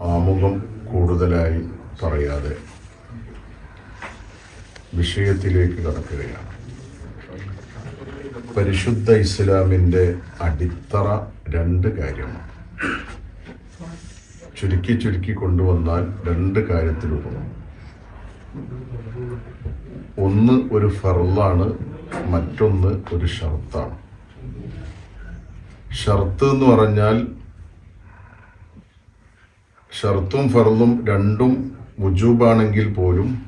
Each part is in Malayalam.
ആമുഖം കൂടുതലായി പറയാതെ വിഷയത്തിലേക്ക് കടക്കുകയാണ്. പരിശുദ്ധ ഇസ്ലാമിന്റെ അടിത്തറ രണ്ട് കാര്യമാണ്. ചുരുക്കി ചുരുക്കി കൊണ്ടുവന്നാൽ രണ്ട് കാര്യത്തിലൊതുങ്ങും ഒന്ന് ഒരു ഫർളാണ് മറ്റൊന്ന് ഒരു ഷർത്താണ്. ഷർത്ത് എന്ന് പറഞ്ഞാൽ ഷർത്തും ഫർദും രണ്ടും മുജൂബാണെങ്കിൽ പോലും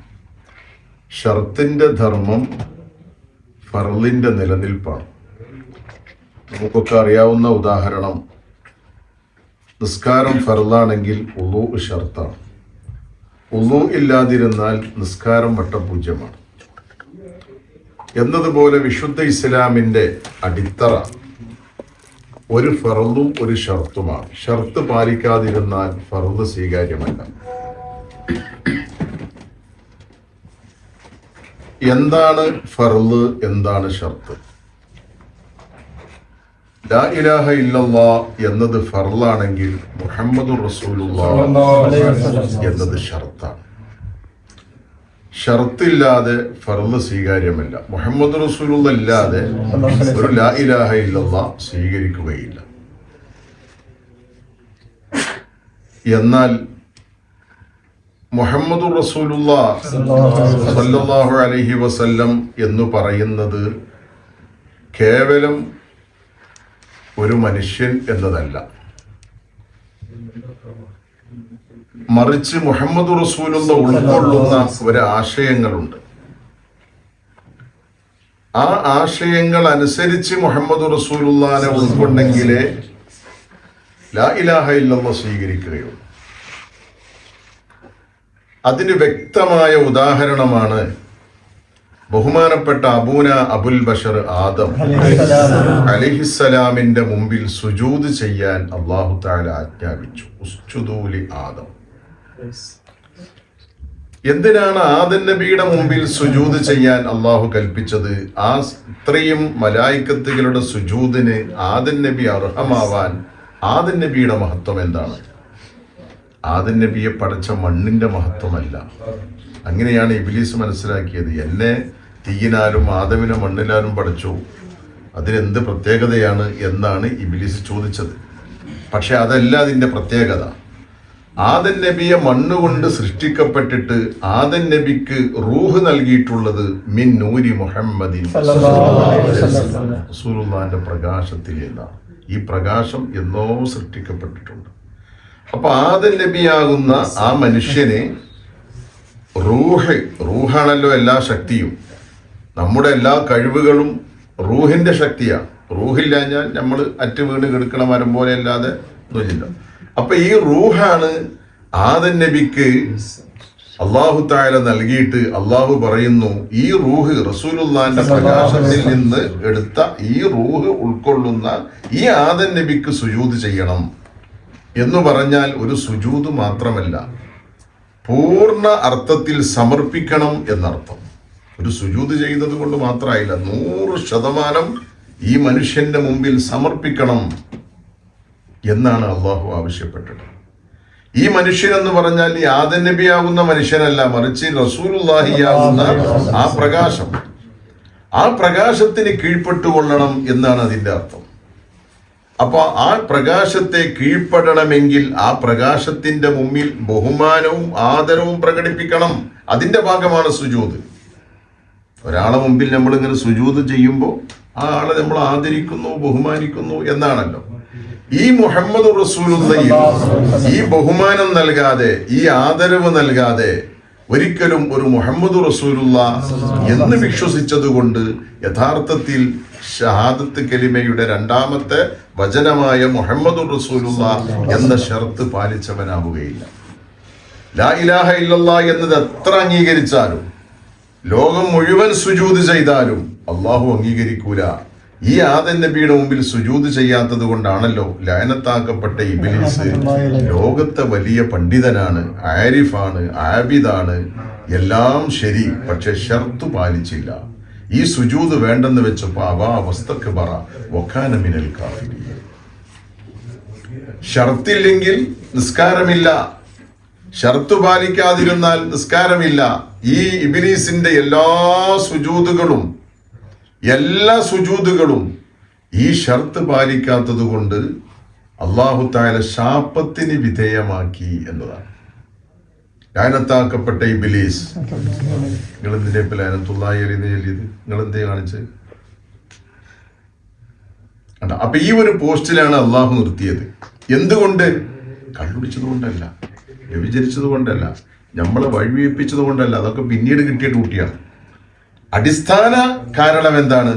ഷർത്തിന്റെ ധർമ്മം ഫർളിന്റെ നിലനിൽപ്പാണ്. നമുക്കൊക്കെ അറിയാവുന്ന ഉദാഹരണം നിസ്കാരം ഫർളാണെങ്കിൽ ഉളു ഷർത്താണ്. ഉളു ഇല്ലാതിരുന്നാൽ നിസ്കാരം വട്ടപൂജ്യമാണ്. എന്നതുപോലെ വിശുദ്ധ ഇസ്ലാമിന്റെ അടിത്തറ ഒരു ഫറലും ഒരു ഷർത്തുമാണ്. ഷർത്ത് പാലിക്കാതിരുന്നാൽ ഫറൽ സ്വീകാര്യമല്ല. എന്താണ് ഫറൽ എന്താണ് ഷർത്ത്? ലാ ഇലാഹ ഇല്ലല്ലാ എന്നത് ഫറലാണെങ്കിൽ മുഹമ്മദ് റസൂലുള്ള എന്നത് ഷർത്താണ്. ഷർത്തില്ലാതെ ഫർദ് സ്വീകാര്യമല്ല. മുഹമ്മദ് റസൂലുള്ള ഇല്ലാതെ ഒരു ലാ ഇലാഹ ഇല്ലല്ലാ സ്വീകരിക്കുകയില്ല. എന്നാൽ മുഹമ്മദ് റസൂലുള്ള അലഹി അലൈഹി വസല്ലം എന്ന് പറയുന്നത് കേവലം ഒരു മനുഷ്യൻ എന്നതല്ല. മറിച്ച് മുഹമ്മദ് റസൂലുള്ള ഉൾക്കൊള്ളുന്ന ഒരു ആശയങ്ങളുണ്ട്. ആ ആശയങ്ങൾ അനുസരിച്ച് മുഹമ്മദ് റസൂലുള്ളാനെ ഉൾക്കൊണ്ടെങ്കിലേ ലാ ഇലാഹ ഇല്ലെന്ന് സ്വീകരിക്കുകയുള്ളൂ. അതിന് വ്യക്തമായ ഉദാഹരണമാണ് ബഹുമാനപ്പെട്ട അബൂന അബുൽ ബഷർ ആദം അലിഹിസലാമിന്റെ മുമ്പിൽ സുജൂദ് ചെയ്യാൻ അള്ളാഹു താല ആജ്ഞാപിച്ചു. ആദം എന്തിനാണ് ആദൻ നബിയുടെ മുമ്പിൽ സുജൂത് ചെയ്യാൻ അള്ളാഹു കൽപ്പിച്ചത്? ആ ഇത്രയും മലായിക്കത്തുകളുടെ സുജൂതിന് ആദൻ നബി അർഹമാവാൻ ആദൻ നബിയുടെ മഹത്വം എന്താണ്? ആദൻ നബിയെ പടച്ച മണ്ണിന്റെ മഹത്വമല്ല. അങ്ങനെയാണ് ഇബിലീസ് മനസ്സിലാക്കിയത്. എന്നെ തീയിനാലും ആദവിനെ മണ്ണിലാലും പഠിച്ചു അതിനെന്ത് പ്രത്യേകതയാണ് എന്നാണ് ഇബിലീസ് ചോദിച്ചത്. പക്ഷെ അതല്ല അതിന്റെ പ്രത്യേകത. ആദൻ നബിയെ മണ്ണുകൊണ്ട് സൃഷ്ടിക്കപ്പെട്ടിട്ട് ആദൻ നബിക്ക് റൂഹ് നൽകിയിട്ടുള്ളത് മിൻ നൂരി മുഹമ്മദിൻ. റസൂലുള്ളാന്റെ പ്രകാശത്തിൽ നിന്നാണ്. ഈ പ്രകാശം എന്നോ സൃഷ്ടിക്കപ്പെട്ടിട്ടുണ്ട്. അപ്പൊ ആദൻ നബിയാകുന്ന ആ മനുഷ്യനെ റൂഹ് റൂഹാണല്ലോ എല്ലാ ശക്തിയും. നമ്മുടെ എല്ലാ കഴിവുകളും റൂഹിന്റെ ശക്തിയാണ്. റൂഹില്ലാഞ്ഞാൽ നമ്മൾ അറ്റ് വീണ് കിടക്കണ മരം പോലെ അല്ലാതെ ഒന്നുമില്ല. അപ്പൊ ഈ റൂഹാണ് ആദൻ നബിക്ക് അള്ളാഹു താല നൽകിയിട്ട് അള്ളാഹു പറയുന്നു ഈ റൂഹ് റസൂലുല്ലാന്റെ പ്രകാശത്തിൽ നിന്ന് എടുത്ത ഈ റൂഹ് ഉൾക്കൊള്ളുന്ന ഈ ആദൻ നബിക്ക് സുജൂത് ചെയ്യണം എന്ന് പറഞ്ഞാൽ ഒരു സുജൂത് മാത്രമല്ല പൂർണ അർത്ഥത്തിൽ സമർപ്പിക്കണം എന്നർത്ഥം. ഒരു സുജൂത് ചെയ്തത് കൊണ്ട് മാത്രമായില്ല നൂറ് ശതമാനം ഈ മനുഷ്യന്റെ മുമ്പിൽ സമർപ്പിക്കണം. എന്നാണ് അള്ളാഹു ആവശ്യപ്പെട്ടത്. ഈ മനുഷ്യൻ എന്ന് പറഞ്ഞാൽ ഈ ആദൻ നബിയാകുന്ന മനുഷ്യനല്ല മറിച്ച് റസൂലുല്ലാഹിയാകുന്ന ആ പ്രകാശം. ആ പ്രകാശത്തിന് കീഴ്പ്പെട്ടുകൊള്ളണം എന്നാണ് അതിന്റെ അർത്ഥം. അപ്പോൾ ആ പ്രകാശത്തെ കീഴ്പ്പെടണമെങ്കിൽ ആ പ്രകാശത്തിന്റെ മുമ്പിൽ ബഹുമാനവും ആദരവും പ്രകടിപ്പിക്കണം. അതിന്റെ ഭാഗമാണ് സുജൂത്. ഒരാളെ മുമ്പിൽ നമ്മൾ ഇങ്ങനെ സുജൂത് ചെയ്യുമ്പോൾ ആ ആളെ നമ്മൾ ആദരിക്കുന്നു ബഹുമാനിക്കുന്നു എന്നാണല്ലോ. ഈ മുഹമ്മദ് റസൂലുള്ളയിൽ ഈ ബഹുമാനം നൽകാതെ ഈ ആദരവ് നൽകാതെ ഒരിക്കലും ഒരു മുഹമ്മദ് റസൂലുള്ള എന്ന് വിശ്വസിച്ചത് കൊണ്ട് യഥാർത്ഥത്തിൽ ഷഹാദത്ത് കലിമയുടെ രണ്ടാമത്തെ വചനമായ മുഹമ്മദ് റസൂലുള്ള എന്ന ഷർത്ത് പാലിച്ചവനാവുകയില്ല. ലാ ഇലാഹ ഇല്ലല്ലാ എന്നത് എത്ര അംഗീകരിച്ചാലും ലോകം മുഴുവൻ സുജൂത് ചെയ്താലും അള്ളാഹു അംഗീകരിക്കൂല. ഈ ആദൻ നബിയുടെ മുമ്പിൽ സുജൂത് ചെയ്യാത്തത് കൊണ്ടാണല്ലോ ലയനത്താക്കപ്പെട്ട ഇബിലിസ്. ലോകത്തെ വലിയ പണ്ഡിതനാണ് ആരിഫാണ് ആബിദാണ് എല്ലാം ശരി പക്ഷെ ഷർത്തു പാലിച്ചില്ല. ഈ സുജൂത് വേണ്ടെന്ന് വെച്ചപ്പോ അവ അവസ്ഥക്ക് പറ വക്കാനമിനൽ കാഫിരി ഷർത്തില്ലെങ്കിൽ നിസ്കാരമില്ല. ഷർത്ത് പാലിക്കാതിരുന്നാൽ നിസ്കാരമില്ല. ഈ ഇബിലീസിന്റെ എല്ലാ സുജൂതുകളും എല്ലാ സുജൂതുകളും ഈ ഷർത്ത് പാലിക്കാത്തത് കൊണ്ട് അള്ളാഹു താല ശാപത്തിന് വിധേയമാക്കി എന്നതാണ്. ലാനത്താക്കപ്പെട്ട ഇബിലീസ്. നിങ്ങൾ എന്തിനെ ഇപ്പൊ ലാനത്തുള്ളായി എറിയുന്ന ചൊല്ലിയത്? നിങ്ങൾ എന്തേ അപ്പൊ ഈ ഒരു പോസ്റ്റിലാണ് അള്ളാഹു നിർത്തിയത്. എന്തുകൊണ്ട്? കണ്ടുപിടിച്ചത് കൊണ്ടല്ല. വ്യഭിചരിച്ചത് കൊണ്ടല്ല. നമ്മളെ വഴിവെപ്പിച്ചത് കൊണ്ടല്ല. അതൊക്കെ പിന്നീട് കിട്ടിയ ഡ്യൂട്ടിയാണ്. അടിസ്ഥാന കാരണം എന്താണ്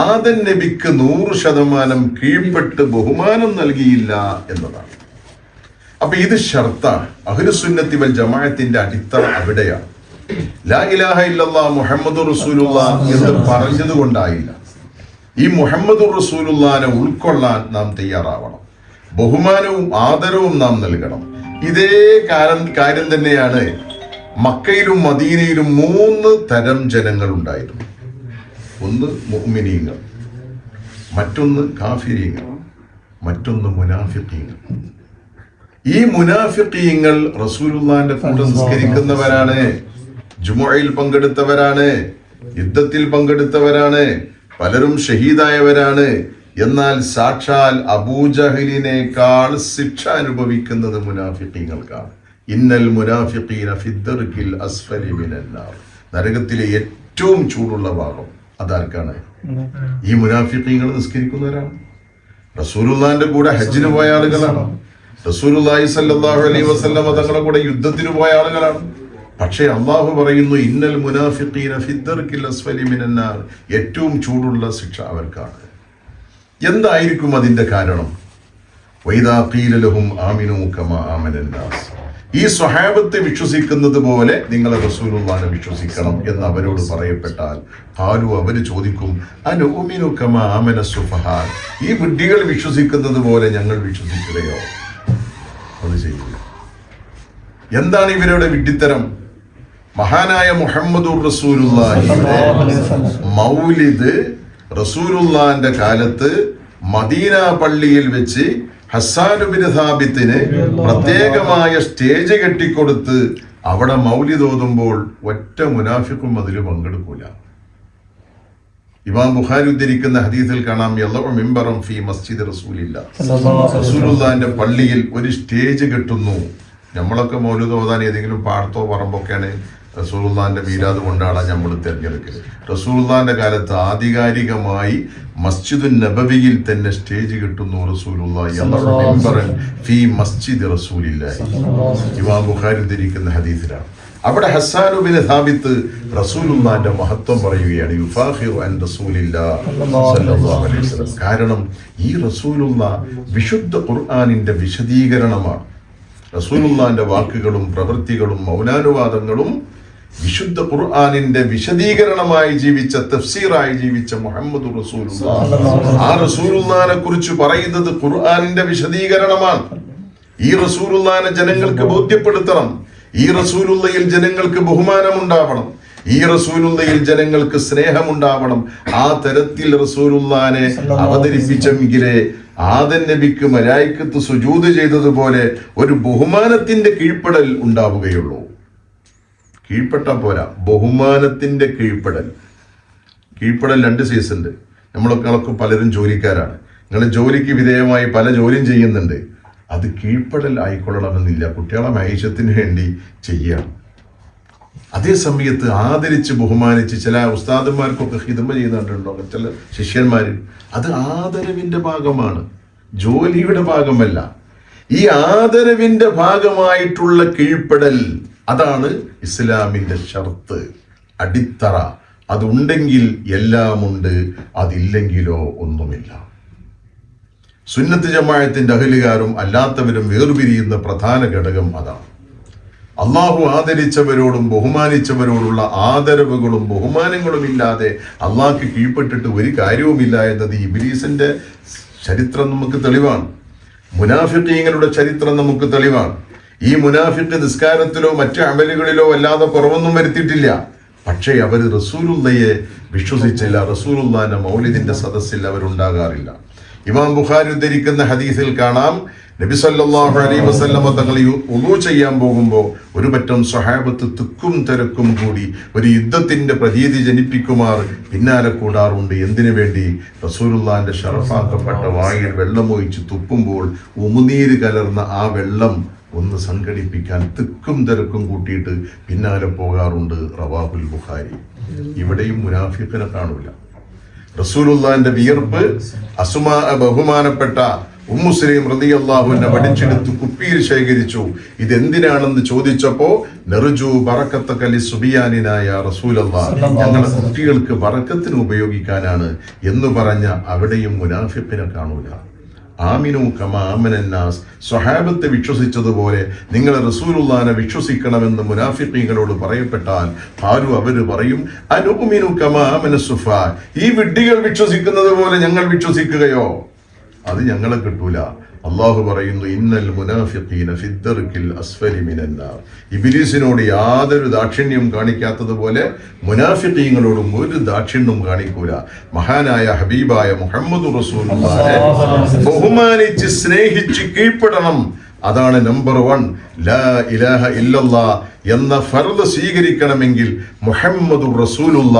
ആദൻ നബിക്ക് നൂറ് ശതമാനം കീഴ്പ്പെട്ട് ബഹുമാനം നൽകിയില്ല എന്നതാണ്. അപ്പൊ ഇത് ഷർത്താണ്. അഹ്ലുസുന്നത്തി വൽ ജമാഅത്തിന്റെ അടിത്തറ അവിടെയാണ്. ലാ ഇലാഹ മുഹമ്മദ് റസൂലുള്ള എന്ന് പറഞ്ഞത് കൊണ്ടായില്ല ഈ മുഹമ്മദ് റസൂലുള്ളാനെ ഉൾക്കൊള്ളാൻ നാം തയ്യാറാവണം. ബഹുമാനവും ആദരവും നാം നൽകണം. ഇതേ കാര്യം കാര്യം തന്നെയാണ് മക്കയിലും മദീനയിലും മൂന്ന് തരം ജനങ്ങൾ ഉണ്ടായിരുന്നു. ഒന്ന് മുഅ്മിനീങ്ങൾ മറ്റൊന്ന് കാഫിരീങ്ങൾ മറ്റൊന്ന് മുനാഫിക്കീങ്ങൾ ഈ മുനാഫിക്കീങ്ങൾ റസൂലുല്ലാന്റെ കൂടെ നിസ്കരിക്കുന്നവരാണ് ജുമുഅയിൽ പങ്കെടുത്തവരാണ് യുദ്ധത്തിൽ പങ്കെടുത്തവരാണ് പലരും ഷഹീദായവരാണ്. എന്നാൽ സാക്ഷാൽ അബൂജഹലിനേക്കാൾ ശിക്ഷ അനുഭവിക്കുന്നത് മുനാഫിഖീങ്ങൾക്കാണ്. ഇന്നൽ മുനാഫിഖീന ഫിദ്ദർക്കിൽ അസ്ഫലി മിനന്നാർ. നരകത്തിലെ ഏറ്റവും ചൂടുള്ള ഭാഗം അതാർക്കാണ്? ഈ മുനാഫിഖീങ്ങൾ നിസ്കരിക്കുന്നവരാണ്. റസൂലുള്ളാന്റെ കൂടെ ഹജ്ജിന് പോയ ആളുകളാണ്. റസൂലുള്ളാഹി സല്ലല്ലാഹു അലൈഹി വസല്ലം തങ്ങളുടെ കൂടെ യുദ്ധത്തിന് പോയ ആളുകളാണ്. പക്ഷേ അള്ളാഹു പറയുന്നു ഇന്നൽ മുനാഫിഖീന ഫിദ്ദർക്കിൽ അസ്ഫലി മിനന്നാർ. ഏറ്റവും ചൂടുള്ള ശിക്ഷ അവർക്കാണ്. എന്തായിരിക്കും അതിന്റെ കാരണം? വൈദാ ഖീല ലഹും ആമിനു കമാ ആമനൻ നാസ്. ഈ സ്വഹാബത്തെ വിശ്വസിക്കുന്നത് പോലെ നിങ്ങൾ റസൂലുള്ളാനെ വിശ്വസിക്കണം എന്ന് അവരോട് പറയപ്പെട്ടാൽ ഹാലു അവർ ചോദിക്കും അനുമിനു കമാ ആമന സുഫഹാൻ ഈ ബുദ്ധികൾ വിശ്വസിക്കുന്നത് പോലെ ഞങ്ങൾ വിശ്വസിക്കുകയോ? അത് ചെയ്യില്ല എന്താണ് ഇവരുടെ വിഡ്ഢിത്തരം? മഹാനായ മുഹമ്മദുർ റസൂലുള്ളാഹിയുടെ മൗലിദ് റസൂലുള്ളാന്റെ കാലത്ത് മദീന പള്ളിയിൽ വെച്ച് ഹസ്സാനുബിന് സാബിത്തിന് പ്രത്യേകമായ സ്റ്റേജ് കെട്ടിക്കൊടുത്ത് അവിടെ മൗലി തോതുമ്പോൾ ഒറ്റ മുനാഫിക്കും അതിൽ പങ്കെടുക്കൂല. ഇമാം ബുഖാരി ഉദ്ധരിക്കുന്ന ഹദീസിൽ കാണാം മിമ്പറം ഫി മസ്ജിദ് റസൂലില്ല. റസൂലുല്ലാന്റെ പള്ളിയിൽ ഒരു സ്റ്റേജ് കെട്ടുന്നു. നമ്മളൊക്കെ മൗലിദ് ഓതാൻ ഏതെങ്കിലും പാടത്തോ പറമ്പൊക്കെയാണ് റസൂലുള്ളാന്റെ മീരാത് കൊണ്ടാടാൻ നമ്മൾ തിരഞ്ഞെടുക്കുന്നത് റസൂലുള്ളാന്റെ കാലത്ത് ആധികാരികമായി മസ്ജിദുൻ നബവിയിൽ തന്നെ സ്റ്റേജ് കിട്ടുന്നു ഫി മസ്ജിദ് റസൂലില്ലാഹി. ഇമാം ബുഖാരി ധരിക്കുന്ന ഹദീസിലാണ്. അവിടെ ഹസാനുബിനെ സ്ഥാപിത്ത് റസൂലുള്ളാന്റെ മഹത്വം പറയുകയാണ് അൻ റസൂലില്ലാ കാരണം ഈ റസൂലുള്ള വിശുദ്ധ ഖുർആാനിന്റെ വിശദീകരണമാണ്. റസൂലുള്ളാന്റെ വാക്കുകളും പ്രവൃത്തികളും മൗനാനുവാദങ്ങളും വിശുദ്ധ ഖുർആാനിന്റെ വിശദീകരണമായി ജീവിച്ച തഫ്സീറായി ജീവിച്ച മുഹമ്മദ് റസൂലുള്ള. ആ റസൂലുള്ളാനെ കുറിച്ച് പറയുന്നത് ഖുർആാനിന്റെ വിശദീകരണമാണ്. ഈ റസൂലുള്ളാനെ ജനങ്ങൾക്ക് ബോധ്യപ്പെടുത്തണം. ഈ റസൂലുള്ളയിൽ ജനങ്ങൾക്ക് ബഹുമാനമുണ്ടാവണം. ഈ റസൂലുള്ളയിൽ ജനങ്ങൾക്ക് സ്നേഹമുണ്ടാവണം. ആ തരത്തിൽ റസൂലുള്ളാനെ അവതരിപ്പിച്ചെങ്കിലേ ആദൻ നബിക്ക് മലായിക്കത്ത് സുജൂത് ചെയ്തതുപോലെ ഒരു ബഹുമാനത്തിന്റെ കീഴ്പ്പെടൽ ഉണ്ടാവുകയുള്ളൂ. കീഴ്പ്പെട്ട പോരാ. ബഹുമാനത്തിന്റെ കീഴ്പ്പെടൽ. കീഴ്പ്പെടൽ രണ്ട് സീസണുണ്ട് നമ്മളൊക്കെ പലരും ജോലിക്കാരാണ്. നിങ്ങൾ ജോലിക്ക് വിധേയമായി പല ജോലിയും ചെയ്യുന്നുണ്ട്. അത് കീഴ്പ്പെടൽ ആയിക്കൊള്ളണമെന്നില്ല. കുട്ടികളെ മൈഷത്തിന് വേണ്ടി ചെയ്യണം. അതേ സമയത്ത് ആദരിച്ച് ബഹുമാനിച്ച് ചില ഉസ്താദന്മാർക്കൊക്കെ ഹിതമ ചെയ്യുന്നുണ്ടോ ചില ശിഷ്യന്മാർ അത് ആദരവിന്റെ ഭാഗമാണ്. ജോലിയുടെ ഭാഗമല്ല. ഈ ആദരവിന്റെ ഭാഗമായിട്ടുള്ള കീഴ്പ്പെടൽ അതാണ് ഇസ്ലാമിന്റെ ഷർത്ത് അടിത്തറ. അതുണ്ടെങ്കിൽ എല്ലാമുണ്ട് അതില്ലെങ്കിലോ ഒന്നുമില്ല. സുന്നത്ത് ജമായത്തിന്റെ അഹലുകാരും അല്ലാത്തവരും വേർപിരിയുന്ന പ്രധാന ഘടകം അതാണ്. അള്ളാഹു ആദരിച്ചവരോടും ബഹുമാനിച്ചവരോടുള്ള ആദരവുകളും ബഹുമാനങ്ങളും ഇല്ലാതെ അള്ളാഹ്ക്ക് കീഴ്പ്പെട്ടിട്ട് ഒരു കാര്യവുമില്ല എന്നത് ഇബിലീസിന്റെ ചരിത്രം നമുക്ക് തെളിവാണ്. മുനാഫിക്കീങ്ങളുടെ ചരിത്രം നമുക്ക് തെളിവാണ്. ഈ മുനാഫിക്ക് നിസ്കാരത്തിലോ മറ്റു അമലുകളിലോ അല്ലാതെ കുറവൊന്നും വരുത്തിയിട്ടില്ല. പക്ഷേ അവർ റസൂലുള്ളയെ വിശ്വസിച്ചില്ല. റസൂലുള്ളാന്റെ മൗലിദിന്റെ സദസ്സിൽ അവരുണ്ടാകാറില്ല. ഇമാം ബുഖാരി ഉദ്ധരിക്കുന്ന ഹദീസിൽ കാണാം നബി സല്ലല്ലാഹു അലൈഹി വസല്ലമ തങ്ങൾ ഉളു ചെയ്യാൻ പോകുമ്പോൾ ഒരു പറ്റം സ്വഹാബത്ത് തുക്കും തിരക്കും കൂടി ഒരു യുദ്ധത്തിന്റെ പ്രതീതി ജനിപ്പിക്കുമാർ പിന്നാലെ കൂടാറുണ്ട്. എന്തിനു വേണ്ടി? റസൂലുള്ളാന്റെ ഷറഫാക്കപ്പെട്ട വായിൽ വെള്ളമൊഴിച്ച് തുപ്പുമ്പോൾ ഉമുനീര് കലർന്ന ആ വെള്ളം ഒന്ന് സംഘടിപ്പിക്കാൻ തിക്കും തിരക്കും കൂട്ടിയിട്ട് പിന്നാലെ പോകാറുണ്ട് റവാഹുൽ ബുഖാരി. ഇവിടെയും മുനാഫിഖിനെ കാണൂല. റസൂലുള്ളാന്റെ വിയർപ്പ് അസുമാ ബഹുമാനപ്പെട്ട ഉമ്മുസ്ലിം റതി അള്ളാഹുവിനെ വടിച്ചെടുത്ത് കുപ്പിയിൽ ശേഖരിച്ചു. ഇതെന്തിനാണെന്ന് ചോദിച്ചപ്പോ നെറുജു ബറക്കത്ത കലി സുബിയാനായ സുബിയാനിനായ അള്ളാഹ് ഞങ്ങളുടെ കുട്ടികൾക്ക് ബറക്കത്തിന് ഉപയോഗിക്കാനാണ്. എന്ന് പറഞ്ഞ അവിടെയും മുനാഫിപ്പിനെ കാണൂല. ആമിനു കമ ആമനന്നാസ് സ്വഹാബത്തെ വിശ്വസിച്ചതുപോലെ നിങ്ങൾ റസൂലുള്ളാനെ വിശ്വസിക്കണമെന്ന് മുനാഫിഖീങ്ങളോട് പറയപ്പെട്ടാൽ ആരും അവർ പറയും അനുമിനു കമ ആമന സുഫ. ഈ വിഡ്ഢികൾ വിശ്വസിക്കുന്നത് പോലെ ഞങ്ങൾ വിശ്വസിക്കുകയോ? അത് ഞങ്ങളെ കിട്ടൂല. അള്ളാഹു പറയുന്നു ഇന്നൽ മുനാഫിഖീന അസ്ഫലി ഇബിലീസിനോട് യാതൊരു ദാക്ഷിണ്യം കാണിക്കാത്തതുപോലെ മുനാഫിഖീങ്ങളോടും ഒരു ദാക്ഷിണ്യം കാണിക്കൂല. മഹാനായ ഹബീബായ മുഹമ്മദ് റസൂൽ ബഹുമാനിച്ച് സ്നേഹിച്ച് കീഴ്പ്പെടണം. അതാണ് നമ്പർ വൺ ലാ ഇലാഹ ഇല്ലല്ല എന്ന ഫർദ് സ്വീകരിക്കണമെങ്കിൽ മുഹമ്മദ് റസൂലുള്ള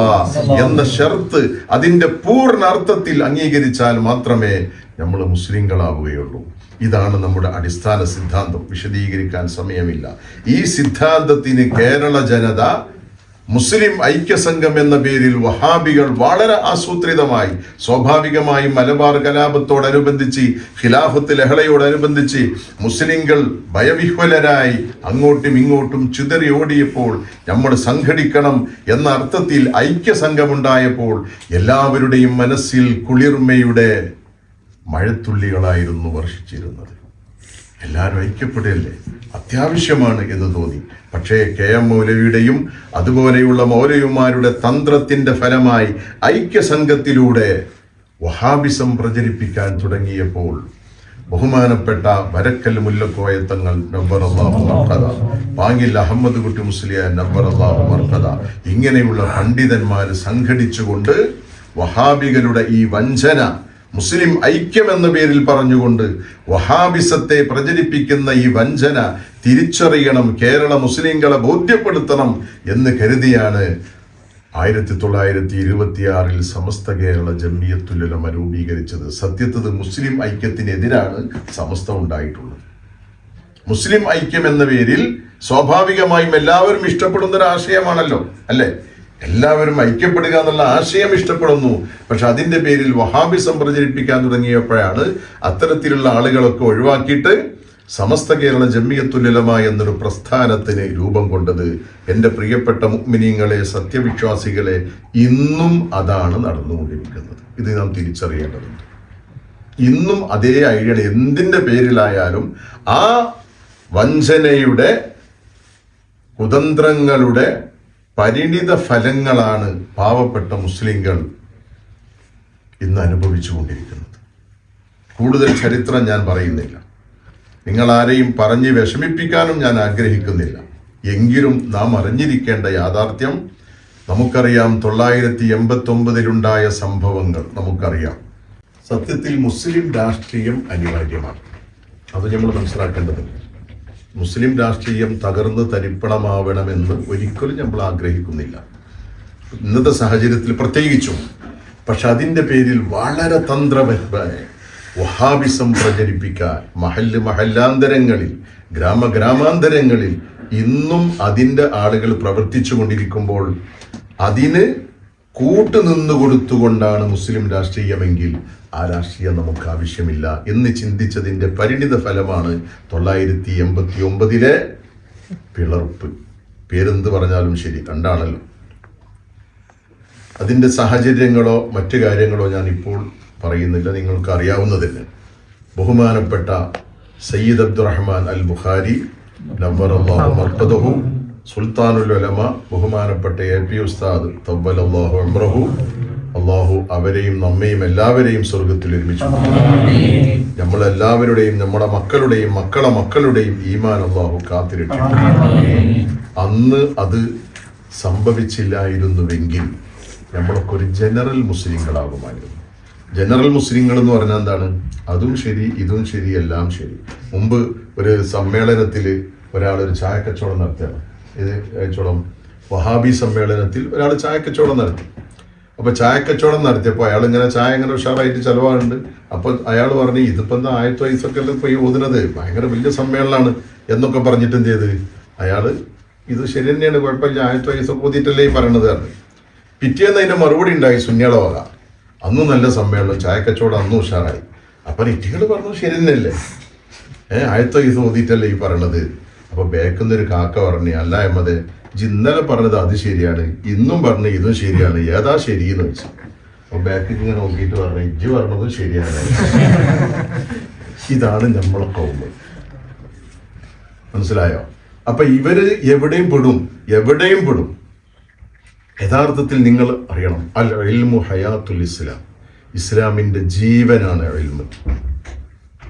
എന്ന ഷർത്ത് അതിന്റെ പൂർണ അർത്ഥത്തിൽ അംഗീകരിച്ചാൽ മാത്രമേ നമ്മൾ മുസ്ലിങ്ങളാവുകയുള്ളൂ. ഇതാണ് നമ്മുടെ അടിസ്ഥാന സിദ്ധാന്തം. വിശദീകരിക്കാൻ സമയമില്ല. ഈ സിദ്ധാന്തത്തിന് കേരള ജനത മുസ്ലിം ഐക്യസംഘം എന്ന പേരിൽ വഹാബികൾ വളരെ ആസൂത്രിതമായി സ്വാഭാവികമായും മലബാർ കലാപത്തോടനുബന്ധിച്ച് ഖിലാഫത്ത് ലഹളയോടനുബന്ധിച്ച് മുസ്ലിങ്ങൾ ഭയവിഹ്വലരായി അങ്ങോട്ടും ഇങ്ങോട്ടും ചിതറി ഓടിയപ്പോൾ നമ്മൾ സംഘടിക്കണം എന്ന അർത്ഥത്തിൽ ഐക്യസംഘമുണ്ടായപ്പോൾ എല്ലാവരുടെയും മനസ്സിൽ കുളിർമയുടെ മഴത്തുള്ളികളായിരുന്നു വർഷിച്ചിരുന്നത്. എല്ലാവരും ഐക്യപ്പെടുകയല്ലേ? അത്യാവശ്യമാണ് എന്ന് തോന്നി. പക്ഷേ കെ എം മൗലവിയുടെയും അതുപോലെയുള്ള മൗലവിമാരുടെ തന്ത്രത്തിന്റെ ഫലമായി ഐക്യസംഘത്തിലൂടെ വഹാബിസം പ്രചരിപ്പിക്കാൻ തുടങ്ങിയപ്പോൾ ബഹുമാനപ്പെട്ട വരക്കൽ മുല്ലക്കോയ തങ്ങൾ നബ്ബർ അള്ളാഹു മർക്കത പാങ്ങിൽ അഹമ്മദ് കുട്ടി മുസ്ലിയ നബ്ബർ അള്ളാഹു ഇങ്ങനെയുള്ള പണ്ഡിതന്മാർ സംഘടിച്ചുകൊണ്ട് വഹാബികളുടെ ഈ വഞ്ചന മുസ്ലിം ഐക്യം എന്ന പേരിൽ പറഞ്ഞുകൊണ്ട് വഹാബിസത്തെ പ്രചരിപ്പിക്കുന്ന ഈ വഞ്ചന തിരിച്ചറിയണം കേരള മുസ്ലിങ്ങളെ ബോധ്യപ്പെടുത്തണം എന്ന് കരുതിയാണ് ആയിരത്തി തൊള്ളായിരത്തി ഇരുപത്തിയാറിൽ സമസ്ത കേരള ജമ്മിയത്തുലമ രൂപീകരിച്ചത്. സത്യത്തത് മുസ്ലിം ഐക്യത്തിനെതിരാണ് സമസ്ത ഉണ്ടായിട്ടുള്ളത്. മുസ്ലിം ഐക്യം എന്ന പേരിൽ സ്വാഭാവികമായും എല്ലാവരും ഇഷ്ടപ്പെടുന്ന ഒരു ആശയമാണല്ലോ അല്ലേ? എല്ലാവരും ഐക്യപ്പെടുക എന്നുള്ള ആശയം ഇഷ്ടപ്പെടുന്നു. പക്ഷെ അതിന്റെ പേരിൽ വഹാബിസം പ്രചരിപ്പിക്കാൻ തുടങ്ങിയപ്പോഴാണ് അത്തരത്തിലുള്ള ആളുകളൊക്കെ ഒഴിവാക്കിയിട്ട് സമസ്ത കേരള ജമ്മിയത്തുലമ എന്നൊരു പ്രസ്ഥാനത്തിന് രൂപം കൊണ്ടത്. എന്റെ പ്രിയപ്പെട്ട മുഗ്മിനിയങ്ങളെ സത്യവിശ്വാസികളെ ഇന്നും അതാണ് നടന്നുകൊണ്ടിരിക്കുന്നത്. ഇത് നാം തിരിച്ചറിയേണ്ടതുണ്ട്. ഇന്നും അതേ ഐഡിയ എന്തിന്റെ പേരിലായാലും ആ വഞ്ചനയുടെ കുതന്ത്രങ്ങളുടെ പരിണിത ഫലങ്ങളാണ് പാവപ്പെട്ട മുസ്ലിങ്ങൾ ഇന്ന് അനുഭവിച്ചുകൊണ്ടിരിക്കുന്നത്. കൂടുതൽ ചരിത്രം ഞാൻ പറയുന്നില്ല. നിങ്ങൾ ആരെയും പറഞ്ഞ് വിഷമിപ്പിക്കാനും ഞാൻ ആഗ്രഹിക്കുന്നില്ല. എങ്കിലും നാം അറിഞ്ഞിരിക്കേണ്ട യാഥാർത്ഥ്യം നമുക്കറിയാം തൊള്ളായിരത്തി എൺപത്തി ഒമ്പതിലുണ്ടായ സംഭവങ്ങൾ നമുക്കറിയാം. സത്യത്തിൽ മുസ്ലിം രാഷ്ട്രീയം അനിവാര്യമാണ്. അത് നമ്മൾ മനസ്സിലാക്കേണ്ടതുണ്ട്. മുസ്ലിം രാഷ്ട്രീയം തകർന്ന് തരിപ്പണമാവണമെന്ന് ഒരിക്കലും നമ്മൾ ആഗ്രഹിക്കുന്നില്ല. ഇന്നത്തെ സാഹചര്യത്തിൽ പ്രത്യേകിച്ചും. പക്ഷെ അതിന്റെ പേരിൽ വളരെ തന്ത്രപരമായ വഹാബിസം പ്രചരിപ്പിക്കാൻ മഹല്ല് മഹല്ലാന്തരങ്ങളിൽ ഗ്രാമഗ്രാമാന്തരങ്ങളിൽ ഇന്നും അതിന്റെ ആളുകൾ പ്രവർത്തിച്ചു കൊണ്ടിരിക്കുമ്പോൾ അതിന് കൂട്ടുനിന്നു കൊടുത്തുകൊണ്ടാണ് മുസ്ലിം രാഷ്ട്രീയമെങ്കിൽ ആ രാഷ്ട്രീയം നമുക്ക് ആവശ്യമില്ല എന്ന് ചിന്തിച്ചതിന്റെ പരിണിത ഫലമാണ് തൊള്ളായിരത്തി എൺപത്തി ഒമ്പതിലെ പിളർപ്പ്. പേരെന്ത് പറഞ്ഞാലും ശരി കണ്ടാണല്ലോ അതിന്റെ സാഹചര്യങ്ങളോ മറ്റു കാര്യങ്ങളോ ഞാൻ ഇപ്പോൾ പറയുന്നില്ല നിങ്ങൾക്ക് അറിയാവുന്നതിന് ബഹുമാനപ്പെട്ട സയ്യിദ് അബ്ദുറഹ്മാൻ അൽ ബുഖാരി നവ്വറല്ലാഹു മർക്കദഹു. സുൽത്താനുൽ ഉലമ ബഹുമാനപ്പെട്ട എ പി ഉസ്താദ് തവ്വൽ അള്ളാഹു അമ്രഹു അള്ളാഹു അവരെയും നമ്മയും എല്ലാവരെയും സ്വർഗത്തിൽ ഒരുമിച്ചു നമ്മളെല്ലാവരുടെയും നമ്മുടെ മക്കളുടെയും മക്കളെ മക്കളുടെയും ഈമാൻ അള്ളാഹു കാത്തിരക്ഷിക്കും അന്ന് അത് സംഭവിച്ചില്ലായിരുന്നുവെങ്കിൽ നമ്മളൊക്കെ ഒരു ജനറൽ മുസ്ലിങ്ങളാകുമായിരുന്നു. ജനറൽ മുസ്ലിങ്ങൾ എന്ന് പറഞ്ഞാൽ എന്താണ്? അതും ശരി ഇതും ശരി എല്ലാം ശരി. മുമ്പ് ഒരു സമ്മേളനത്തിൽ ഒരാൾ ഒരു ചായക്കച്ചവടം നടത്തിയാണ് ഇത് കച്ചവടം വഹാബി സമ്മേളനത്തിൽ ഒരാൾ ചായ കച്ചവടം നടത്തി. അപ്പൊ ചായ കച്ചവടം നടത്തിയപ്പോൾ അയാൾ ഇങ്ങനെ ചായ ഇങ്ങനെ ഉഷാറായിട്ട് ചിലവാറുണ്ട് അപ്പൊ അയാൾ പറഞ്ഞു ഇതിപ്പോ എന്താ ആയിരത്തി വയസ്സൊക്കെ അല്ലേ ഇപ്പൊ ഈ ഓതുന്നത് ഭയങ്കര വലിയ സമ്മേളനമാണ്. എന്നൊക്കെ പറഞ്ഞിട്ട് എന്ത് ചെയ്ത്? അയാൾ ഇത് ശരി തന്നെയാണ് കുഴപ്പമില്ല ആയിരത്തി വയസ്സൊക്കെ ഓതിയിട്ടല്ലേ ഈ പറയണത്? കാരണം പിറ്റേന്ന് അതിന്റെ മറുപടി ഉണ്ടായി സുന്യാള വക. അന്നും നല്ല സമ്മേളനം ചായ കച്ചവടം അന്നും ഉഷാറായി. അപ്പൊ ഇറ്റികൾ പറഞ്ഞു ശരി തന്നെയല്ലേ? ഏഹ് ആയിരത്തി വയസ്സ് ഓതിയിട്ടല്ലേ ഈ പറയണത്? അപ്പൊ ബേക്കുന്ന ഒരു കാക്ക പറഞ്ഞു അല്ല എമ്മത് ഇന്നലെ പറഞ്ഞത് അത് ശരിയാണ് ഇന്നും പറഞ്ഞു ഇതും ശരിയാണ് ഏതാ ശരി എന്ന് വെച്ചു അപ്പോൾ ബാക്കിൽ ഇങ്ങനെ നോക്കിയിട്ട് പറഞ്ഞു ഇജ്ജ് പറഞ്ഞതും ശരിയാണ്. ഇതാണ് നമ്മളെ കൗമ്. മനസ്സിലായോ? അപ്പൊ ഇവർ എവിടെയും പെടും എവിടെയും പെടും. യഥാർത്ഥത്തിൽ നിങ്ങൾ അറിയണം അൽ ഇൽമു ഹയാത്തുൽ ഇസ്ലാം. ഇസ്ലാമിന്റെ ജീവനാണ് ഇൽമ്.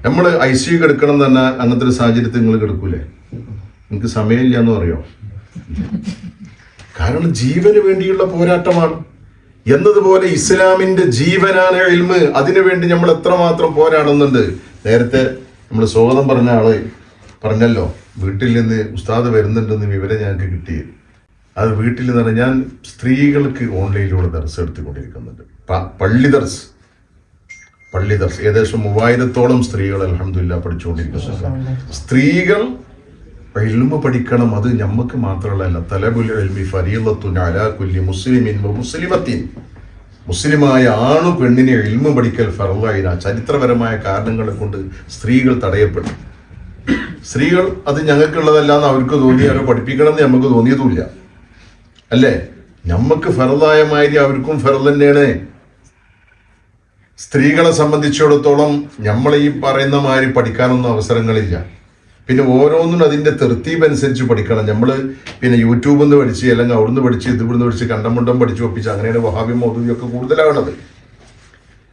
നമ്മൾ ഐ സി യു എന്ന് പറഞ്ഞാൽ അങ്ങനത്തെ ഒരു സാഹചര്യത്തിൽ നിങ്ങൾ കിടക്കൂലേ നിങ്ങൾക്ക് സമയമില്ല എന്ന് പറയോ? കാരണം ജീവന് വേണ്ടിയുള്ള പോരാട്ടമാണ്. എന്നതുപോലെ ഇസ്ലാമിന്റെ ജീവനാണ് എൽമ് അതിനുവേണ്ടി നമ്മൾ എത്രമാത്രം പോരാടുന്നുണ്ട്? നേരത്തെ നമ്മൾ സ്വാഗതം പറഞ്ഞ ആൾ പറഞ്ഞല്ലോ വീട്ടിൽ നിന്ന് ഉസ്താദ് വരുന്നുണ്ടെന്ന് വിവരം ഞങ്ങൾക്ക് കിട്ടി. അത് വീട്ടിൽ നിന്ന് പറഞ്ഞാൽ ഞാൻ സ്ത്രീകൾക്ക് ഓൺലൈനിലൂടെ ദർസ് എടുത്തുകൊണ്ടിരിക്കുന്നുണ്ട്. പള്ളി ദർസ്. പള്ളി ദർസ്. ഏകദേശം മൂവായിരത്തോളം സ്ത്രീകൾ അലഹമില്ല പഠിച്ചുകൊണ്ടിരിക്കുന്നു സ്ത്രീകൾ ഇൽമ പഠിക്കണം. അത് ഞമ്മക്ക് മാത്രമല്ല. തലബുൽ എൽമി ഫരീലത്തുൻ അലാ കുല്ലി മുസ്ലിമിൻ മുസ്ലിമത്തിൻ. മുസ്ലിമായ ആണു പെണ്ണിനെ എൽമ പഠിക്കൽ ഫറലായിന ചരിത്രപരമായ കാരണങ്ങളെ കൊണ്ട് സ്ത്രീകൾ തടയപ്പെട്ടു. സ്ത്രീകൾ അത് ഞങ്ങൾക്കുള്ളതല്ല എന്ന് അവർക്ക് തോന്നി അവരെ പഠിപ്പിക്കണം എന്ന് നമുക്ക് തോന്നിയതുമില്ല. അല്ലേ? ഞമ്മക്ക് ഫറലായ മാതിരി അവർക്കും ഫറൽ തന്നെയാണ്. സ്ത്രീകളെ സംബന്ധിച്ചിടത്തോളം നമ്മൾ ഈ പറയുന്ന മാതിരി പഠിക്കാനൊന്നും അവസരങ്ങളില്ല. പിന്നെ ഓരോന്നും അതിന്റെ തെർത്തീബ് അനുസരിച്ച് പഠിക്കണം. നമ്മൾ പിന്നെ യൂട്യൂബിൽ നിന്ന് പഠിച്ച് അല്ലെങ്കിൽ അവിടുന്ന് പഠിച്ച് ഇത് ഇവിടുന്ന് പഠിച്ച് കണ്ടമുണ്ടം പഠിച്ച് ഒപ്പിച്ച് അങ്ങനെയാണ് വഹാബി മൗദൂദിയൊക്കെ കൂടുതലാണത്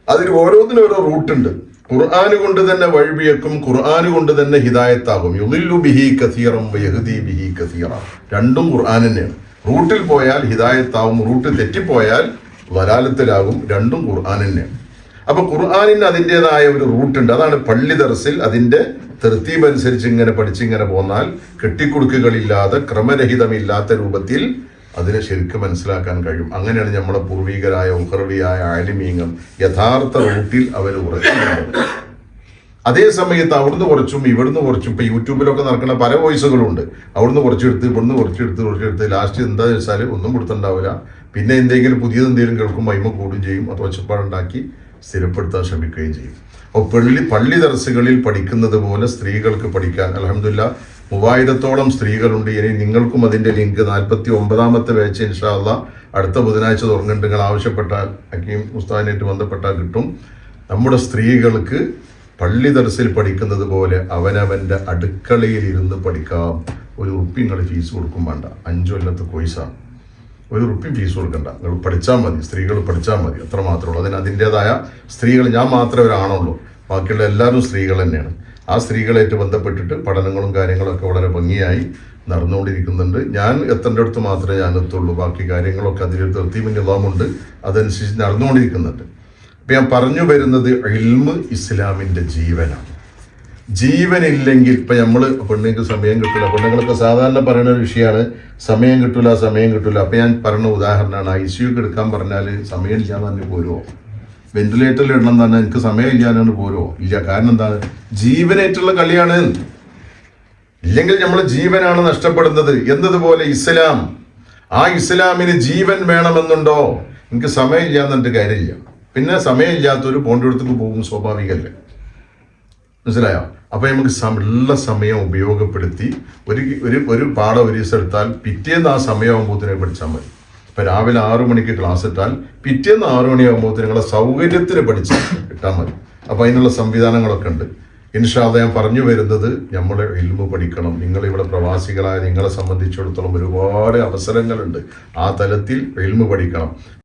അതിൽ ഓരോന്നിനും ഓരോ റൂട്ടുണ്ട് ഖുർആൻ കൊണ്ട് തന്നെ വഴിവിയക്കും ഖുർആൻ കൊണ്ട് തന്നെ ഹിദായത്താകും. യുദില്ലു ബിഹി കസീറം ബിഹി കസീറ. രണ്ടും ഖുർആൻ തന്നെയാണ്. റൂട്ടിൽ പോയാൽ ഹിദായത്താവും റൂട്ട് തെറ്റിപ്പോയാൽ വലാലത്തിലാകും. രണ്ടും ഖുർആൻ തന്നെയാണ്. അപ്പൊ ഖുർആാനിന് അതിന്റെതായ ഒരു റൂട്ടുണ്ട് അതാണ് പള്ളി ദർസിൽ അതിന്റെ തെർത്തീബ് അനുസരിച്ച് ഇങ്ങനെ പഠിച്ചിങ്ങനെ പോന്നാൽ കെട്ടിക്കുടുക്കുകളില്ലാതെ ക്രമരഹിതമില്ലാത്ത രൂപത്തിൽ അതിനെ ശരിക്കും മനസ്സിലാക്കാൻ കഴിയും. അങ്ങനെയാണ് നമ്മളെ പൂർവികരായ ഉഹർവിയായ ആലിമീങ്ങൾ യഥാർത്ഥ റൂട്ടിൽ അവർ ഉറച്ചിട്ടുണ്ട് അതേ സമയത്ത് അവിടുന്ന് കുറച്ചും ഇവിടുന്ന് കുറച്ചും ഇപ്പൊ യൂട്യൂബിലൊക്കെ നടക്കുന്ന പല വോയിസുകളുണ്ട്. അവിടുന്ന് കുറച്ചെടുത്ത് ഇവിടുന്ന് കുറച്ചെടുത്ത് കുറച്ചെടുത്ത്. ലാസ്റ്റ് എന്താ വെച്ചാൽ ഒന്നും കൊടുത്തിട്ടുണ്ടാവില്ല. പിന്നെ എന്തെങ്കിലും പുതിയത് എന്തെങ്കിലും കേൾക്കുമ്പോൾ അയിമ കൂടുകയും ചെയ്യും. അത് ഒച്ചപ്പാടുണ്ടാക്കി സ്ഥിരപ്പെടുത്താൻ ശ്രമിക്കുകയും ചെയ്യും. പള്ളി പള്ളി ദർസുകളിൽ പഠിക്കുന്നത് പോലെ സ്ത്രീകൾക്ക് പഠിക്കാൻ. അലഹമില്ല മൂവായിരത്തോളം സ്ത്രീകളുണ്ട്. ഇനി നിങ്ങൾക്കും അതിന്റെ ലിങ്ക് നാൽപ്പത്തി ഒമ്പതാമത്തെ വേച്ച ഇൻഷാല്ല അടുത്ത ബുധനാഴ്ച തുടങ്ങുന്നുണ്ട് നിങ്ങൾ ആവശ്യപ്പെട്ടാൽ ഹക്കീം ഉസ്താദിനായിട്ട് ബന്ധപ്പെട്ടാൽ കിട്ടും. നമ്മുടെ സ്ത്രീകൾക്ക് പള്ളി ദർസിൽ പഠിക്കുന്നത് പോലെ അവനവന്റെ അടുക്കളയിൽ ഇരുന്ന് പഠിക്കാം. ഒരു ഉറുപ്പിങ്ങൾ ഫീസ് കൊടുക്കും വേണ്ട. അഞ്ചു കൊല്ലത്ത് കോഴ്സാണ്. ഒരു റുപ്പി ഫീസ് കൊടുക്കണ്ട. നിങ്ങൾ പഠിച്ചാൽ മതി സ്ത്രീകൾ പഠിച്ചാൽ മതി അത്ര മാത്രമേ ഉള്ളൂ. അതിന് അതിന്റെതായ സ്ത്രീകൾ ഞാൻ മാത്രമേ ഒരാണുള്ളൂ. ബാക്കിയുള്ള എല്ലാവരും സ്ത്രീകൾ തന്നെയാണ്. ആ സ്ത്രീകളായിട്ട് ബന്ധപ്പെട്ടിട്ട് പഠനങ്ങളും കാര്യങ്ങളൊക്കെ വളരെ ഭംഗിയായി നടന്നുകൊണ്ടിരിക്കുന്നുണ്ട്. ഞാൻ എത്തേണ്ട അടുത്ത് മാത്രമേ ഞാൻ എത്തുള്ളൂ. ബാക്കി കാര്യങ്ങളൊക്കെ അതിൽ തെർത്തീബ് നിലാമുണ്ട് അതനുസരിച്ച് നടന്നുകൊണ്ടിരിക്കുന്നുണ്ട്. അപ്പം ഞാൻ പറഞ്ഞു വരുന്നത് ഇൽമ് ഇസ്ലാമിന്റെ ജീവനാണ്. ജീവനില്ലെങ്കിൽ ഇപ്പൊ നമ്മൾ പെണ്ണുങ്ങൾക്ക് സമയം കിട്ടില്ല പെണ്ണുങ്ങളൊക്കെ സാധാരണ പറയുന്ന ഒരു വിഷയമാണ് സമയം കിട്ടില്ല സമയം കിട്ടില്ല അപ്പൊ ഞാൻ പറഞ്ഞ ഉദാഹരണമാണ് ഐ സി യുക്ക് എടുക്കാൻ പറഞ്ഞാൽ സമയം ഇല്ലാന്ന് തന്നെ പോരുമോ വെന്റിലേറ്ററിൽ ഇടണം തന്നെ എനിക്ക് സമയം ഇല്ലാന്നാണ് പോരുമോ ഇല്ല. കാരണം എന്താണ്? ജീവനേറ്റുള്ള കളിയാണ്. ഇല്ലെങ്കിൽ നമ്മൾ ജീവനാണ് നഷ്ടപ്പെടുന്നത്. എന്നതുപോലെ ഇസ്ലാം. ആ ഇസ്ലാമിന് ജീവൻ വേണമെന്നുണ്ടോ? എനിക്ക് സമയം എന്നിട്ട് കാര്യമില്ല. പിന്നെ സമയമില്ലാത്തൊരു പോണ്ടിടത്തേക്ക് പോകും സ്വാഭാവികമല്ലേ മനസ്സിലായോ? അപ്പോൾ നമുക്ക് എല്ലാ സമയം ഉപയോഗപ്പെടുത്തി ഒരു ഒരു ഒരു പാഠം ഒരു ദിവസം എടുത്താൽ പിറ്റേന്ന് ആ സമയമാകുമ്പോഴത്തേനെ പഠിച്ചാൽ മതി. ഇപ്പൊ രാവിലെ ആറു മണിക്ക് ക്ലാസ് ഇട്ടാൽ പിറ്റേന്ന് ആറു മണിയാകുമ്പോഴത്തേന് നിങ്ങളെ സൗകര്യത്തിന് പഠിച്ച് ഇട്ടാൽ മതി. അപ്പൊ അതിനുള്ള സംവിധാനങ്ങളൊക്കെ ഉണ്ട്. ഇൻഷാദ ഞാൻ പറഞ്ഞു വരുന്നത് നമ്മൾ ഇൽമു പഠിക്കണം. നിങ്ങളിവിടെ പ്രവാസികളായ നിങ്ങളെ സംബന്ധിച്ചിടത്തോളം ഒരുപാട് അവസരങ്ങളുണ്ട്. ആ തലത്തിൽ ഇൽമു പഠിക്കണം.